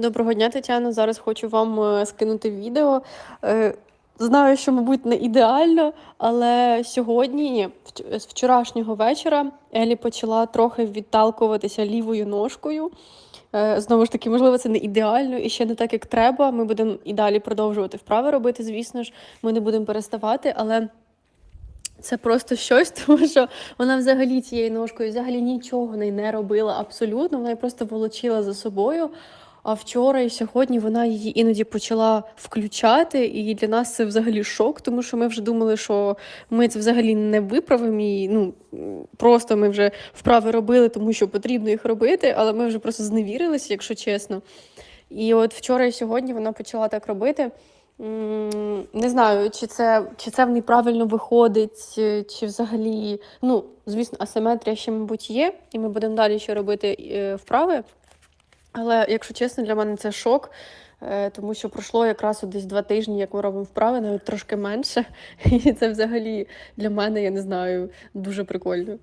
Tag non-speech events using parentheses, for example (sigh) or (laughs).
Доброго дня, Тетяна. Зараз хочу вам е, скинути відео. Е, Знаю, що, мабуть, не ідеально, але сьогодні, ні, з вчорашнього вечора, Елі почала трохи відталкуватися лівою ножкою. Е, Знову ж таки, можливо, це не ідеально і ще не так, як треба. Ми будемо і далі продовжувати вправи робити, звісно ж, ми не будемо переставати, але. Це просто щось, (laughs) тому що вона взагалі цією ножкою взагалі нічого не робила абсолютно. Вона просто волочила за собою. А вчора і сьогодні вона її іноді почала включати, і для нас це взагалі шок, тому що ми вже думали, що ми це взагалі не виправимо. І, ну, просто ми вже вправи робили, тому що потрібно їх робити, але ми вже просто зневірилися, якщо чесно. І от вчора і сьогодні вона почала так робити. Не знаю, чи це, чи це в неї правильно виходить, е, чи взагалі, ну, звісно, асиметрія ще, мабуть, є, і ми будемо далі ще робити е, вправи. Але, якщо чесно, для мене це шок, е, тому що пройшло якраз десь два тижні, як ми робимо вправи, навіть трошки менше. (laughs) І це взагалі для мене, я не знаю, дуже прикольно.